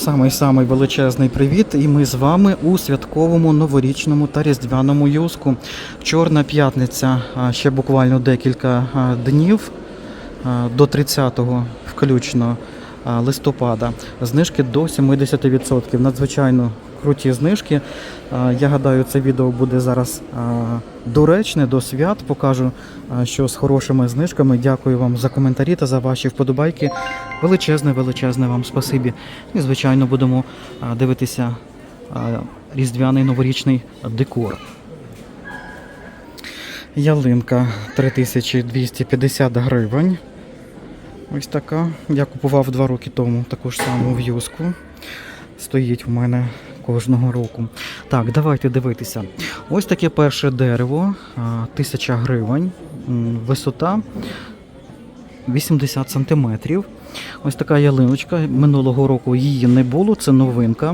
Самий-самий величезний привіт, і ми з вами у святковому новорічному та різдвяному юску. Чорна п'ятниця, ще буквально декілька днів до 30-го включно листопада. Знижки до 70%. Надзвичайно круті знижки. Я гадаю, це відео буде зараз доречне до свят. Покажу, що з хорошими знижками. Дякую вам за коментарі та за ваші вподобайки. Величезне, величезне вам спасибі. І, звичайно, будемо дивитися різдвяний новорічний декор. Ялинка 3250 гривень. Ось така. Я купував два роки тому таку ж саму в'юзку. Стоїть в мене кожного року. Так, давайте дивитися. Ось таке перше дерево, тисяча 1000 гривень, висота 80 сантиметрів. Ось така ялиночка. Минулого року її не було, це новинка.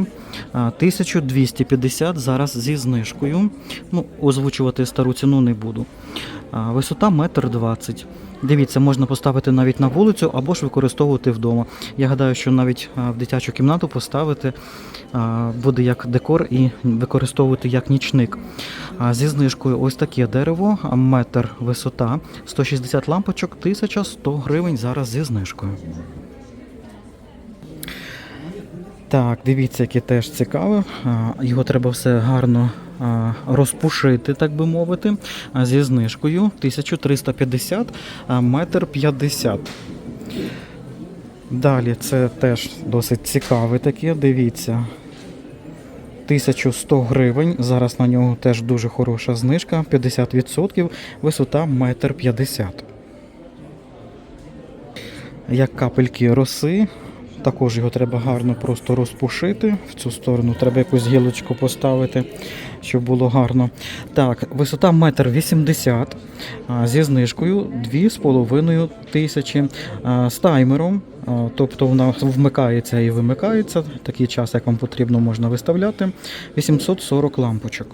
1250 зараз зі знижкою. Ну, озвучувати стару ціну не буду. Висота 1,20 м. Дивіться, можна поставити навіть на вулицю або ж використовувати вдома. Я гадаю, що навіть в дитячу кімнату поставити буде як декор і використовувати як нічник. Зі знижкою ось таке дерево, метр висота, 160 лампочок, 1100 гривень зараз зі знижкою. Так, дивіться, яке теж цікаве. Його треба все гарно розпушити, так би мовити, зі знижкою 1350, а, метр 50. Далі це теж досить цікаве таке, дивіться. 1100 гривень. Зараз на нього теж дуже хороша знижка, 50%, висота 1,50 м. Як капельки роси, також його треба гарно просто розпушити. В цю сторону треба якусь гілочку поставити, щоб було гарно. Так, висота 1,80 м зі знижкою 2,5 тисячі з таймером. Тобто вона вмикається і вимикається. Такий час, як вам потрібно, можна виставляти. 840 лампочок.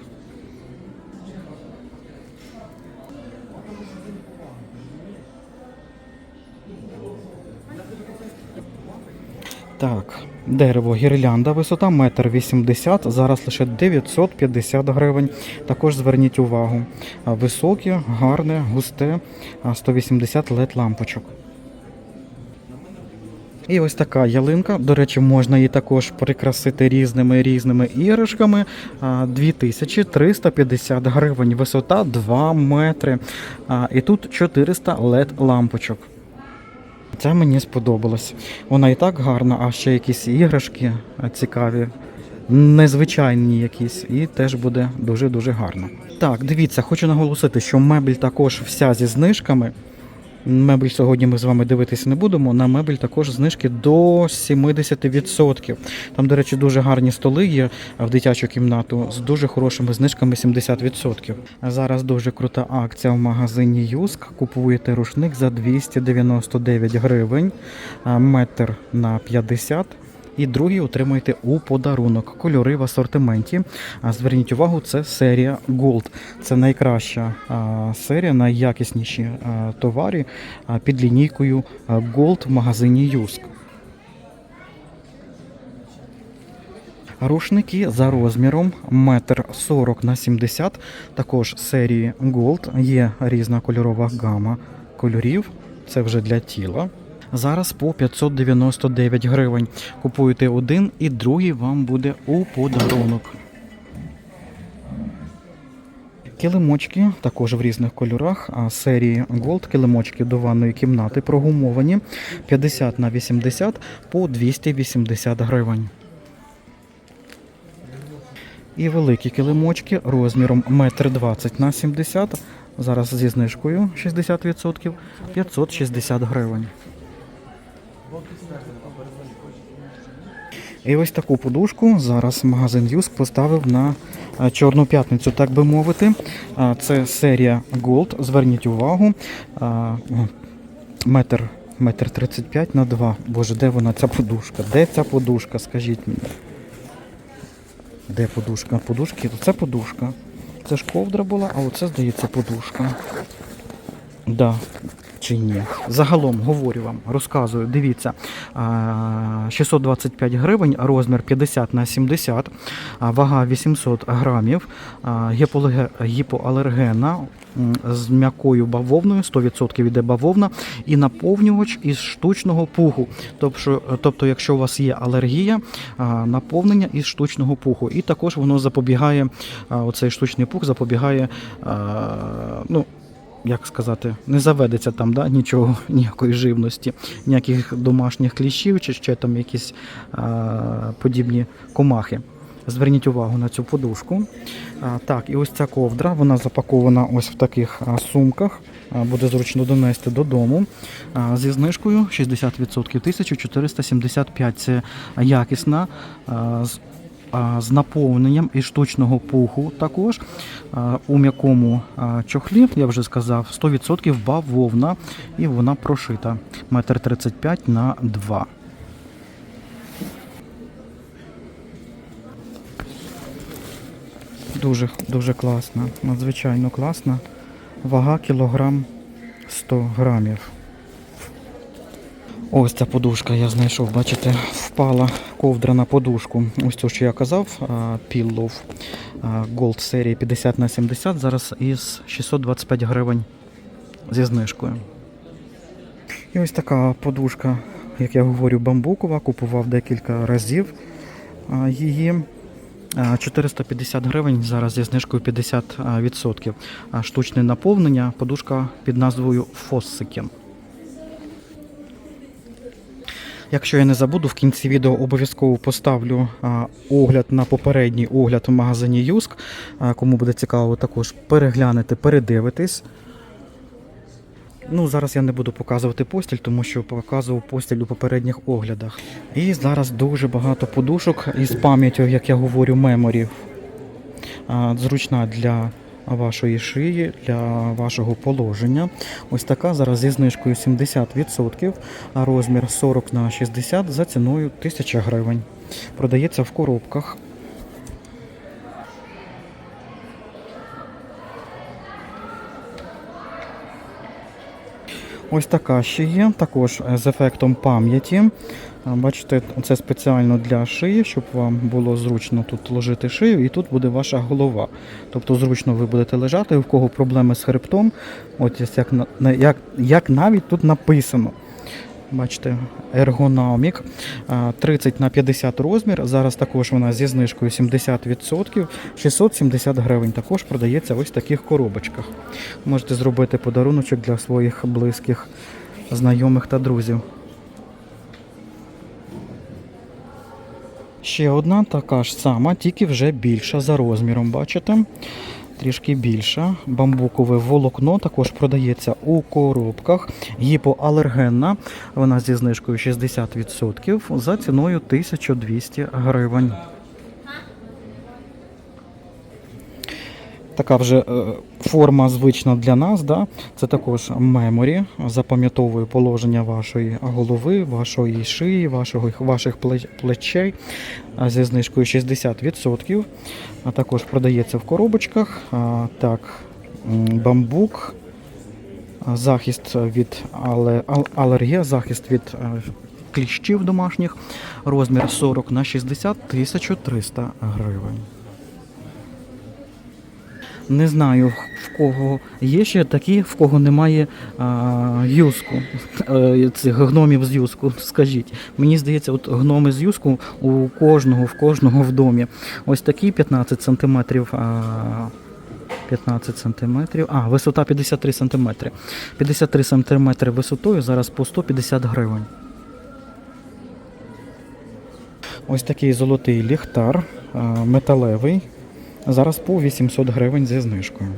Так, дерево гірлянда, висота 1,80 м, зараз лише 950 гривень. Також зверніть увагу. Високе, гарне, густе, 180 LED лампочок. І ось така ялинка. До речі, можна її також прикрасити різними різними іграшками. 2350 гривень, висота 2 метри. І тут 400 LED лампочок. Це мені сподобалось. Вона і так гарна, а ще якісь іграшки цікаві, незвичайні якісь, і теж буде дуже-дуже гарно. Так, дивіться, хочу наголосити, що мебель також вся зі знижками. Мебель сьогодні ми з вами дивитися не будемо. На мебель також знижки до 70%. Там, до речі, дуже гарні столи є в дитячу кімнату з дуже хорошими знижками 70%. Зараз дуже крута акція в магазині Юск. Купуєте рушник за 299 гривень, метр на 50. І другий отримуєте у подарунок. Кольори в асортименті. Зверніть увагу, це серія Gold. Це найкраща серія, найякісніші товари під лінійкою Gold в магазині Юск. Рушники за розміром 1,40 на 70 також серії Gold. Є різна кольорова гама кольорів. Це вже для тіла. Зараз по 599 гривень. Купуєте один і другий вам буде у подарунок. Килимочки також в різних кольорах. Серії Gold килимочки до ванної кімнати прогумовані 50 на 80 по 280 гривень. І великі килимочки розміром 1,20 на 70 Зараз зі знижкою 60% 560 гривень. І ось таку подушку зараз магазин Юск поставив на е, Чорну п'ятницю, так би мовити. Це серія Gold. Зверніть увагу. Метр, метр 35 на 2. Боже, де вона ця подушка? Де ця подушка? Скажіть мені. Де подушка? Подушки? Це подушка. Це ж ковдра була, а оце, здається, подушка. Да. Чи ні. Загалом говорю вам, розказую, дивіться, 625 гривень, розмір 50 на 70, вага 800 грамів, гіпоалергена з м'якою бавовною, 100% іде бавовна, і наповнювач із штучного пуху. Тобто якщо у вас є алергія, наповнення із штучного пуху. І також воно запобігає, оцей штучний пух запобігає, ну, як сказати, не заведеться там да, нічого, ніякої живності, ніяких домашніх кліщів чи ще там якісь а, подібні комахи. Зверніть увагу на цю подушку. А, так, і ось ця ковдра, вона запакована ось в таких а, сумках. Буде зручно донести додому. Зі знижкою 60% 1475. Це якісна. З наповненням і штучного пуху також. У м'якому чохлі, я вже сказав, 100% бавовна і вона прошита. Метр 35 на 2. Дуже, дуже класна, надзвичайно класна. Вага кілограм 100 грамів. Ось ця подушка я знайшов, бачите, впала ковдра на подушку. Ось то, що я казав, Pillow Gold серії 50 на 70, зараз із 625 гривень зі знижкою. І ось така подушка, як я говорю, бамбукова, купував декілька разів її. 450 гривень зараз зі знижкою 50%. А, Штучне наповнення, подушка під назвою Fossikin. Якщо я не забуду, в кінці відео обов'язково поставлю огляд на попередній огляд в магазині Юск. Кому буде цікаво, також переглянете, передивитись. Ну, зараз я не буду показувати постіль, тому що показував постіль у попередніх оглядах. І зараз дуже багато подушок із пам'яттю, як я говорю, меморів. Зручна для вашої шиї, для вашого положення. Ось така зараз зі знижкою 70%, а розмір 40 на 60 за ціною 1000 гривень. Продається в коробках. Ось така ще є, також е, з ефектом пам'яті. Бачите, це спеціально для шиї, щоб вам було зручно тут ложити шию, і тут буде ваша голова. Тобто зручно ви будете лежати, у кого проблеми з хребтом, от як, як, як навіть тут написано. Бачите, ергономік 30 на 50 розмір. Зараз також вона зі знижкою 70%, 670 гривень. Також продається ось в таких коробочках. Можете зробити подаруночок для своїх близьких, знайомих та друзів. Ще одна така ж сама, тільки вже більша за розміром, бачите? Трішки більша. Бамбукове волокно також продається у коробках. Гіпоалергенна. Вона зі знижкою 60% за ціною 1200 гривень. Така вже е, форма звична для нас. Да? Це також меморі, запам'ятовує положення вашої голови, вашої шиї, вашого, ваших плечей зі знижкою 60%. А також продається в коробочках. Так, бамбук, захист від алергія, захист від е, кліщів домашніх, розмір 40 на 60 1300 гривень. Не знаю, в кого є ще такі, в кого немає а, юску, е, цих гномів з юску. Скажіть. Мені здається, от гноми з юску у кожного, в кожного в домі. Ось такі 15 сантиметрів. А, 15 сантиметрів. А, висота 53 сантиметри. 53 сантиметри висотою зараз по 150 гривень. Ось такий золотий ліхтар, металевий. Зараз по 800 гривень зі знижкою.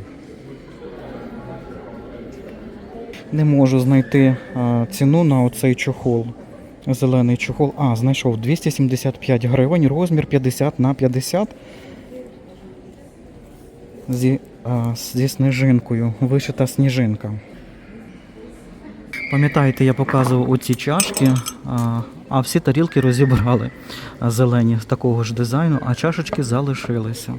Не можу знайти а, ціну на оцей чохол. Зелений чохол. А, знайшов 275 гривень, розмір 50 на 50 зі, а, зі сніжинкою. Вишита сніжинка. Пам'ятаєте, я показував оці чашки, а, а всі тарілки розібрали зелені з такого ж дизайну, а чашечки залишилися.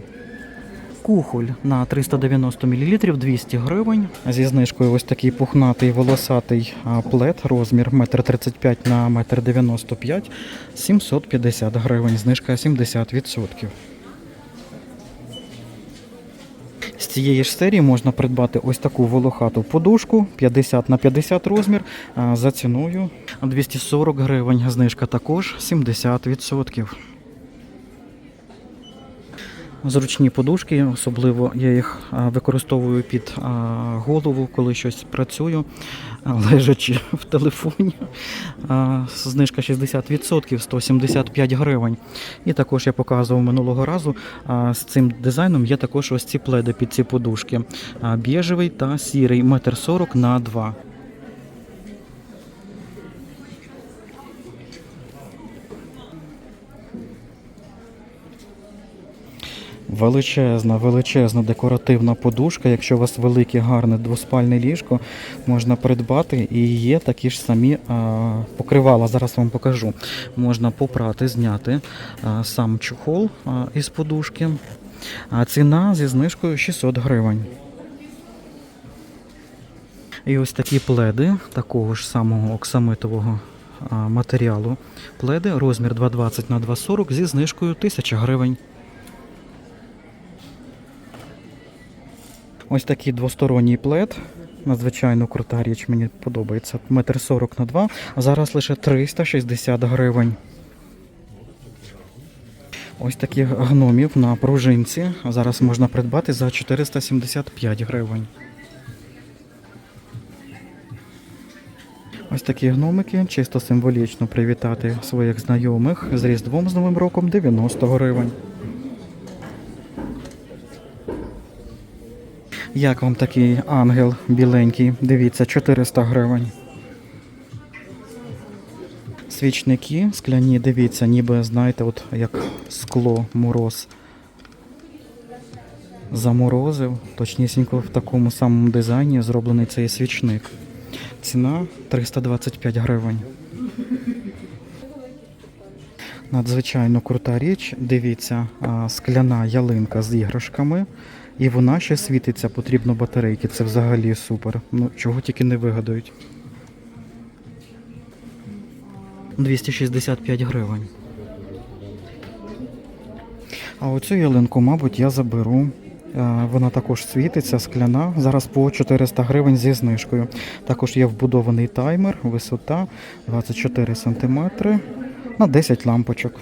Кухоль на 390 мл 200 гривень. Зі знижкою ось такий пухнатий волосатий плед, розмір 1,35 на 1,95 м 750 гривень, знижка 70%. З цієї ж серії можна придбати ось таку волохату подушку 50 на 50 розмір за ціною 240 гривень. Знижка також 70%. Зручні подушки, особливо я їх використовую під голову, коли щось працюю, лежачи в телефоні. Знижка 60%, 175 гривень. І також я показував минулого разу. З цим дизайном є також ось ці пледи під ці подушки. Біжевий та сірий, 1,40 м на 2 Величезна, величезна декоративна подушка. Якщо у вас велике, гарне двоспальне ліжко, можна придбати. І є такі ж самі а, покривала. Зараз вам покажу. Можна попрати, зняти а, сам чохол а, із подушки. А ціна зі знижкою 600 гривень. І ось такі пледи такого ж самого оксамитового матеріалу. Пледи розмір 220 на 240 зі знижкою 1000 гривень. Ось такий двосторонній плед. Надзвичайно крута річ, мені подобається. Метр сорок на два, а зараз лише 360 гривень. Ось таких гномів на пружинці. Зараз можна придбати за 475 гривень. Ось такі гномики, чисто символічно привітати своїх знайомих з Різдвом з Новим роком 90 гривень. Як вам такий ангел біленький? Дивіться, 400 гривень. Свічники скляні, дивіться, ніби, знаєте, от як скло, мороз. Заморозив, точнісінько в такому самому дизайні зроблений цей свічник. Ціна 325 гривень. Надзвичайно крута річ. Дивіться, скляна ялинка з іграшками. І вона ще світиться, потрібно батарейки. Це взагалі супер. Ну, чого тільки не вигадають. 265 гривень. А оцю ялинку, мабуть, я заберу. Е, Вона також світиться, скляна. Зараз по 400 гривень зі знижкою. Також є вбудований таймер, висота 24 см на 10 лампочок.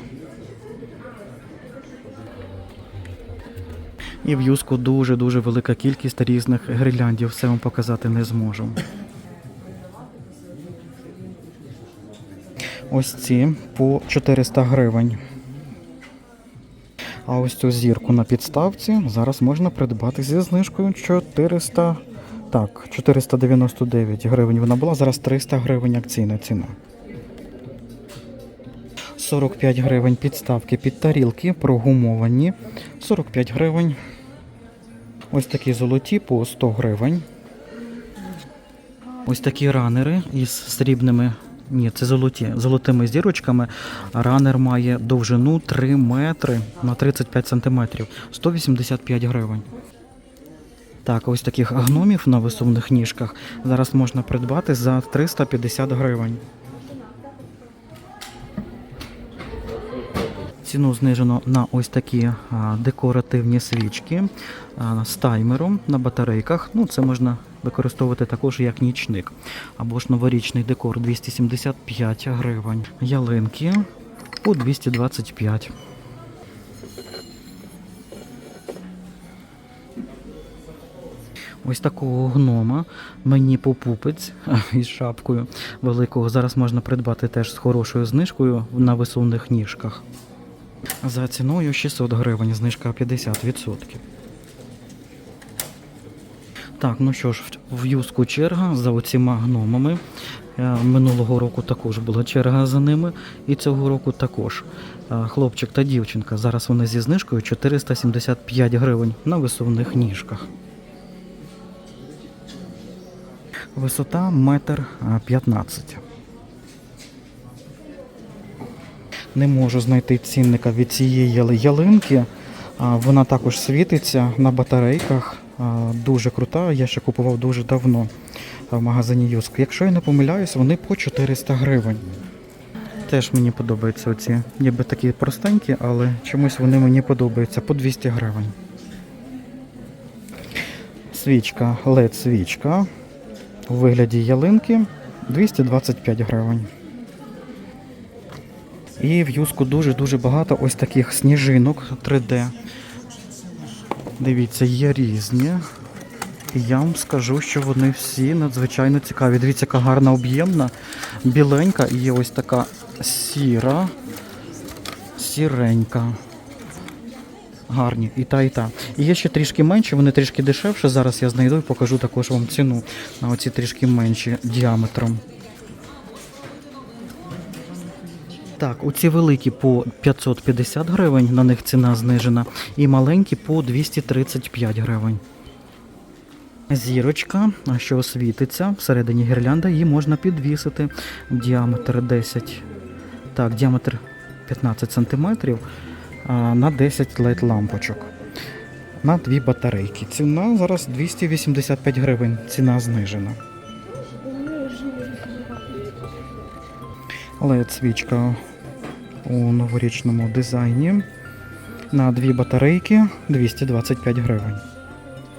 І в юску дуже-дуже велика кількість різних гірляндів. Все вам показати не зможу. Ось ці по 400 гривень. А ось цю зірку на підставці зараз можна придбати зі знижкою 400. Так, 499 гривень вона була, зараз 300 гривень акційна ціна. 45 гривень підставки під тарілки прогумовані. 45 гривень. Ось такі золоті по 100 гривень. Ось такі ранери із срібними. Ні, це золоті, золотими зірочками. Ранер має довжину 3 метри на 35 сантиметрів. 185 гривень. Так, ось таких гномів на висувних ніжках зараз можна придбати за 350 гривень. Ціну знижено на ось такі декоративні свічки з таймером на батарейках. Ну, це можна використовувати також як нічник. Або ж новорічний декор 275 гривень. Ялинки по 225. Ось такого гнома мені попупець із шапкою великого. Зараз можна придбати теж з хорошою знижкою на висувних ніжках. За ціною 600 гривень, знижка 50%. Так, ну що ж, в- юску черга за оціма гномами. Е, Минулого року також була черга за ними, і цього року також. Е, Хлопчик та дівчинка. Зараз вони зі знижкою 475 гривень на висувних ніжках. Висота метр 15. Не можу знайти цінника від цієї ялинки. Вона також світиться на батарейках. Дуже крута. Я ще купував дуже давно в магазині Юск. Якщо я не помиляюсь, вони по 400 гривень. Теж мені подобаються оці. Ніби такі простенькі, але чомусь вони мені подобаються по 200 гривень. Свічка, led свічка у вигляді ялинки 225 гривень. І в юску дуже-дуже багато ось таких сніжинок 3D. Дивіться, є різні. І я вам скажу, що вони всі надзвичайно цікаві. Дивіться, яка гарна об'ємна, біленька і є ось така сіра, сіренька. Гарні, і та, і та. І є ще трішки менші, вони трішки дешевше. Зараз я знайду і покажу також вам ціну на оці трішки менші діаметром. Так, оці великі по 550 гривень, на них ціна знижена, і маленькі по 235 гривень. Зірочка, що світиться, всередині гірлянда, її можна підвісити. Діаметр 10. Так, діаметр 15 см на 10 led лампочок. На дві батарейки. Ціна зараз 285 гривень. Ціна знижена. Led свічка у новорічному дизайні. На дві батарейки 225 гривень.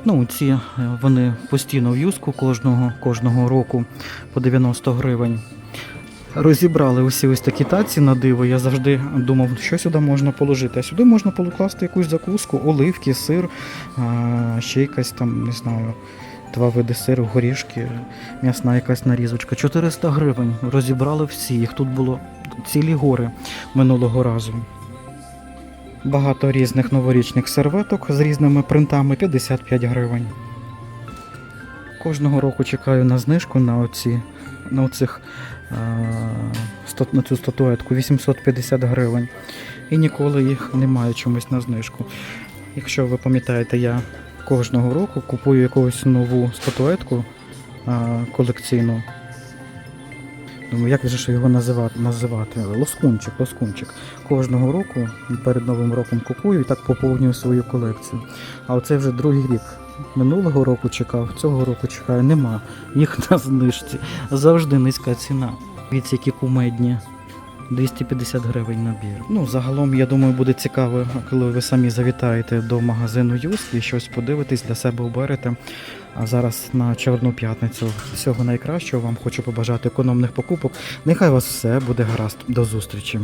Ну, ці е, вони постійно в юску кожного, кожного року по 90 гривень. Розібрали усі ось такі таці на диво. Я завжди думав, що сюди можна положити. А сюди можна покласти якусь закуску, оливки, сир, ще якась там, не знаю, два види сиру, горішки, м'ясна якась нарізочка. 400 гривень. Розібрали всі. Їх тут було цілі гори минулого разу. Багато різних новорічних серветок з різними принтами 55 гривень. Кожного року чекаю на знижку на оці, на оцих, на цю статуетку 850 гривень. І ніколи їх немає чомусь на знижку. Якщо ви пам'ятаєте, я кожного року купую якусь нову статуетку е, колекційну. Думаю, як же його називати, називати? Лоскунчик, лоскунчик. Кожного року перед Новим роком купую і так поповнюю свою колекцію. А оце вже другий рік. Минулого року чекав, цього року чекаю, нема. Їх на знижці. Завжди низька ціна. Дивіться, які кумедні. 250 гривень набір. Ну, загалом, я думаю, буде цікаво, коли ви самі завітаєте до магазину Юст і щось подивитесь, для себе оберете. А зараз на Чорну п'ятницю всього найкращого вам хочу побажати економних покупок. Нехай вас все буде гаразд. До зустрічі.